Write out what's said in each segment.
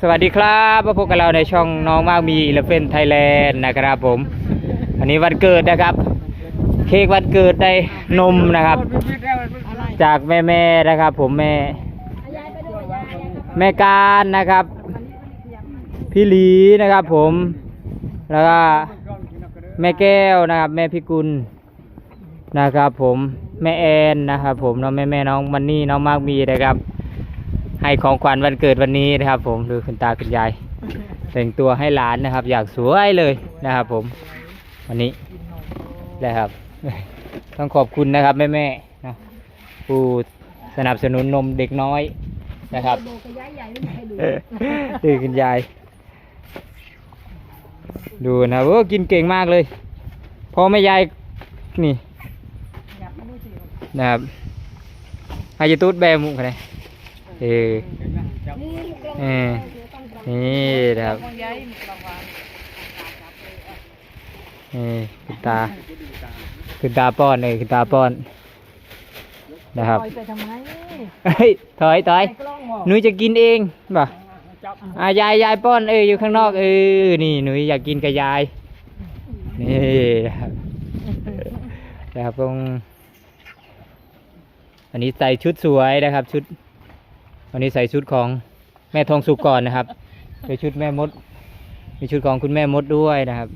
สวัสดีครับมาพบกับเราในช่องน้องมากมีเลเฟนไทยแลนด์นะครับผม อันนี้วันเกิดนะครับ เค้กวันเกิดได้นมนะครับ จากแม่แม่นะครับ ผมแม่ แม่การนะครับ พี่หลีนะครับ ผมแล้วก็แม่แก้วนะครับ แม่พิกุลนะครับ ผมแม่แอนนะครับ ผมน้องแม่แม่น้องมันนี่น้องมากมีนะครับ ให้ของขวัญวันเกิดวันนี้นะครับ ผมดูคุณตาคุณยายแต่งตัวให้หลานนะครับ อยากสวยเลยนะครับ ผมวันนี้นะครับ ต้องขอบคุณนะครับแม่แม่นะผู้สนับสนุนนมเด็กน้อยนะครับดูคุณยาย ดูนะโอ้กินเก่งมากเลยพ่อแม่ยายนี่นะครับให้ยายตูดแบมุกเลย เออนี่กล้องเออนี่นะครับนี่คุณตาคุณตาป้อนเลยคุณตาป้อน นะครับปล่อยไปทำไมเฮ้ยถอยถอยกล้อหนูจะกินเองป่ะอ่ายายยายป้อนเอออยู่ข้างนอกเออนี่หนูอยากกินกับยายนี่นะครับนะครับตรงอันนี้ใส่ชุดสวยนะครับชุด วันนี้ใส่ชุดของแม่ทองสุกก่อนนะครับเป็นชุดแม่มด มีชุดของคุณแม่มดด้วยนะครับ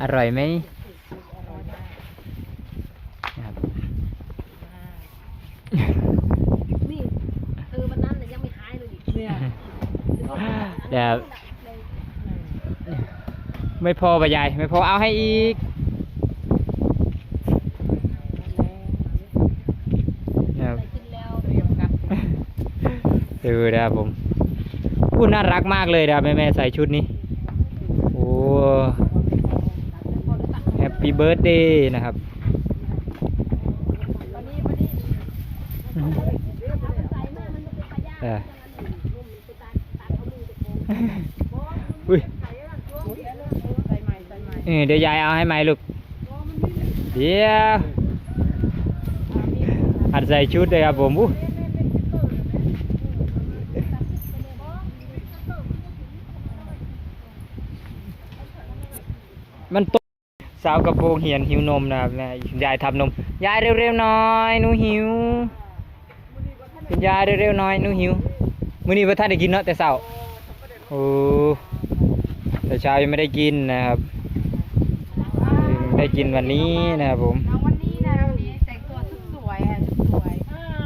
อร่อยไหมนะครับนี่เออวันนั้นน่ะยังไม่หายเลยเนี่ยเดี๋ยวไม่พอปะยาย ไม่พอเอาให้อีกนะครับ กินแล้วเตรียมกัน ดูนะครับผมพูดน่ารักมากเลยนะครับแม่แม่ๆใส่ชุดนี้ โอ้แฮปปี้เบิร์ดเดย์นะครับวันนี้วันนี้เอออุ้ยใส่ใหม่ใส่ใหม่เออเดี๋ยวยายเอาให้ไหมลูก เดี๋ยวอัดใส่ชุดเลยครับผมอู้มันตก สาวกระโปรงเหียนหิวนมนะครับแม่ยายทำนม ยายเร็วๆหน่อยหนูหิวคุณยายเร็วๆหน่อยหนูหิวมื้อนี้ว่าท่านได้กินเนาะแต่เช้าโอ้แต่เช้ายังไม่ได้กินนะครับได้กินวันนี้นะครับผมน้องวันนี้นะวันนี้แต่งตัวสุดสวยอะสุดสวย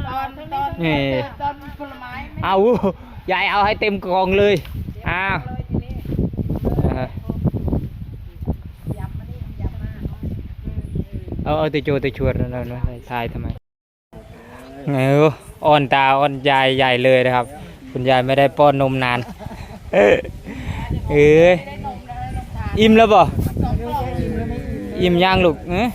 ตอนตอนนี่ตอนผลไม้ไม่เอายายเอาให้เต็มกล่องเลยอ้าว เลยทีนี้ อ่า ยับมานี่ยับมา เอาเอาแตัวโจแตัวชวดนั่นนะทายทำไมไงวะอ่อนตาอ่อนยายใหญ่เลยนะครับ คุณยายไม่ได้ป้อนนมนาน เอ้ยเอ้ยได้นมแล้วได้นมทานอิ่มแล้วบ่สองกล่องอิ่มแล้วไม่อิ่มอิ่มย่างลูกเอ้ย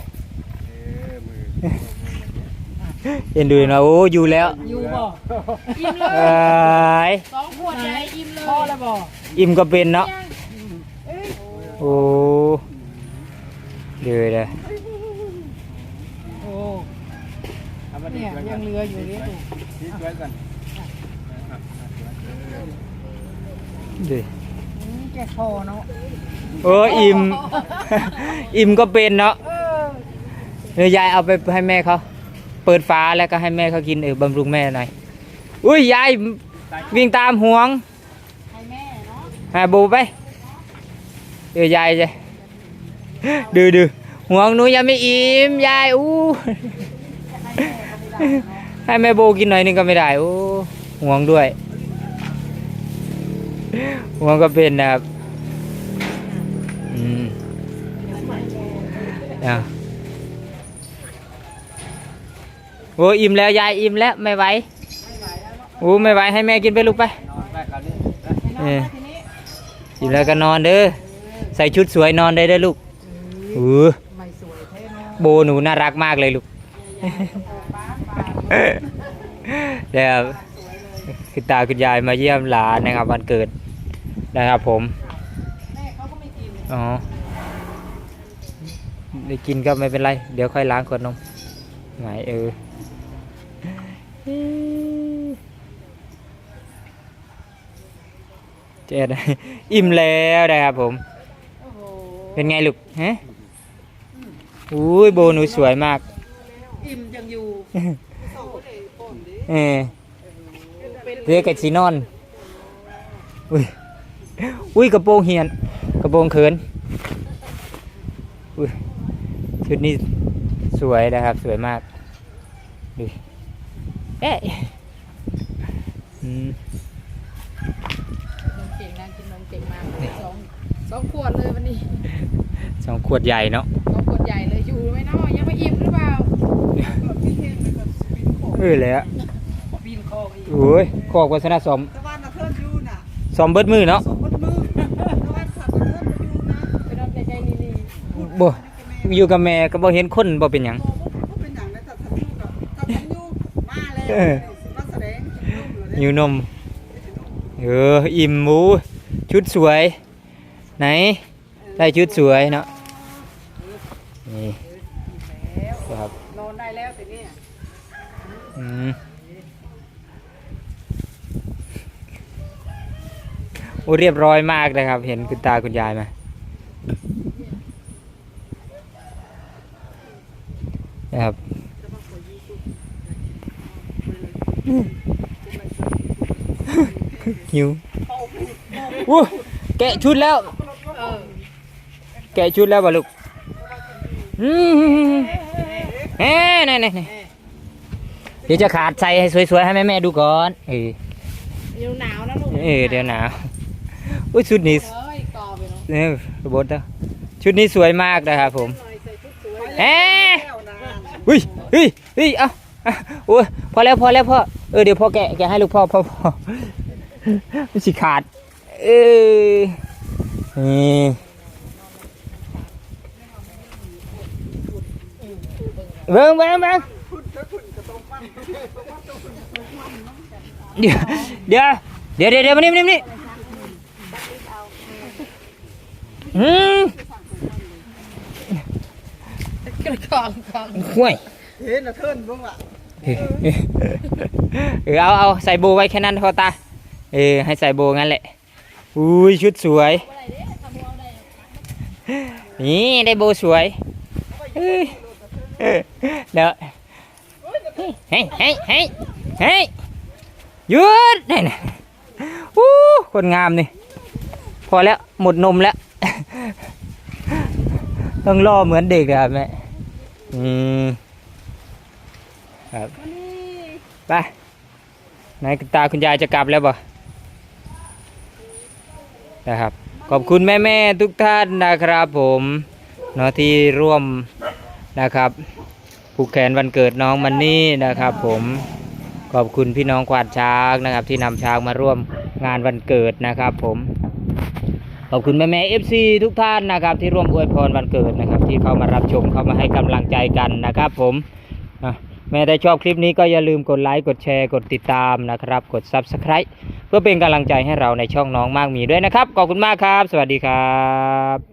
เอ็นดูนะโอ้อยู่แล้วอยู่บ่อิ่มเลเอ้ยยสองขวดใหญ่อิ่มเลยพอแล้วบ่อิ่มก็เป็นเนาะโอ้เดือดเลย โอ้ เนี่ยยังเหลืออยู่นี่ดูดิอืมแกคอเนาะโอ้อิ่ม อิ่มก็เป็นเนาะเออเดี๋ยวยายเอาไปให้แม่เขา เปิดฝาแล้วก็ให้แม่เขากินเออบำรุงแม่หน่อย อุ้ยยายวิ่งตามห่วงให้แม่เนาะหาบูไปเดี๋ยวยายจะดูดูห่วงหนูยังไม่อิ่มยายอู้ ให้แม่โบกินหน่อยหนึงก็ไม่ได้โอ้ห่วงด้วยห่วงก็เป็นนะครับอืมเอาโอ้อิ่มแล้วยายอิ่มแล้วไม่ไหวโอ้ไม่ไหวให้แม่กินไปลูกไปเออทีนี้อิ่มแล้วก็นอนเด้อใส่ชุดสวยนอนได้เด้อลูกเออไม่สวยเท่เนาะโบหนูน่ารักมากเลยลูก เดี๋ยวคุณตาคุณยายมาเยี่ยมหลานนะครับ วันเกิดนะครับผมแม่เขาก็ไม่กินอ๋อได้กินก็ไม่เป็นไร เดี๋ยวค่อยล้างขวดนมไงเออเจ็ดอิ่มแล้วนะครับผมโอ้โหเป็นไงลูกฮะอุ้ยโบหนูสวยมาก อิ่มยังอยู่ เออเรียกกับชีนอนอุ้ยอุ้ยกระโปรงเหียน กระโปรงเขินอุ้ยชุดนี้สวยนะครับ สวยมากดูเอ๊ะอืมนมเก่งนางกินนมเก่งมากสองสองขวดเลยวันนี้สองขวดใหญ่เนาะสองขวดใหญ่เลยอยู่ไหมเนาะยังไม่อิ่มหรือเปล่าเออเลยอะปีนคออีก โอ้ยขอกวัฒนสมตะวันน่ะเทิดอยู่น่ะสมเบิดมือเนาะสมมติมือตะวันขับน่ะเทิดอยู่นะไปนอนใจๆลีลีบ่อยู่กับแม่ก็บ่เห็นคนบ่เป็นหยังโตบ่เป็นหยังนะถ้าทันอยู่กับถ้าทันอยู่มาแล้วเออ สิมาแสดงให้ดูเลยหิวนม เออ อิ่มหมูชุดสวย ไหน ได้ชุดสวยเนาะนี่ครับนอนได้แล้วแต่เนี่ยอืม โอ้เรียบร้อยมากนะครับ เห็นคุณตาคุณยายมานะครับหิวอู้แกะชุดแล้วเออแกะชุดแล้วบ่ลูกอืมเฮ้ยนี่นี่เดี๋ยวจะขาดใส่ให้สวยๆให้แม่ๆดูก่อน เออเดี๋ยวหนาวนะลูก เออเดี๋ยวหนาว อุ้ยชุดนี้เอ้ยกอไปเนาะเนี่ยระบบเด้อชุดนี้สวยมากนะครับผมหน่อยใส่ชุดสวยเอ๊ะแล้วนะอุ้ยเฮ้ยเฮ้ยเอาเอาโอ้ยพอแล้วพอแล้วพ่อเออเดี๋ยวพ่อแกะแกะให้ลูกพ่อพ่อพ่อมันสิขาดเออนี่เบิ่งเบิ่งเบิ่งเดี๋ยวเดี๋ยวเดี๋ยวเดี๋ยวเดี๋ยวมานี่มานี่มานี่ อืมกระกองกองห่วยเห็นน่ะเทิดบ่ว่ะเออเอาเอาใส่โบไว้แค่นั้นพอตา เออให้ใส่โบงั้นแหละ อุ้ยชุดสวย นี่ได้โบสวยเอ้ยเดี๋ยวเฮ้ยเฮ้ยเฮ้ยเฮ้ยหยุดนี่นะอู้คนงามนี่ พอแล้วหมดนมแล้ว ต้องรอเหมือนเด็กอะครับแม่อืมครับไปไหนคุณตาคุณยายจะกลับแล้วบ่นะครับ ขอบคุณแม่แม่ๆทุกท่านนะครับผมเนาะที่ร่วมนะครับผูกแขนวันเกิดน้องมันนี่นะครับ ผมขอบคุณพี่น้องควานช้างนะครับ ที่นำช้างมาร่วมงานวันเกิดนะครับ ผม ขอบคุณแม่แม่เอฟซีทุกท่านนะครับ ที่ร่วมอวยพรวันเกิดนะครับ ที่เข้ามารับชมเข้ามาให้กำลังใจกันนะครับผมแม่ถ้าชอบคลิปนี้ก็อย่าลืมกดไลค์กดแชร์กดติดตามนะครับ กด Subscribe เพื่อเป็นกำลังใจให้เราในช่องน้องมากมีด้วยนะครับ ขอบคุณมากครับ สวัสดีครับ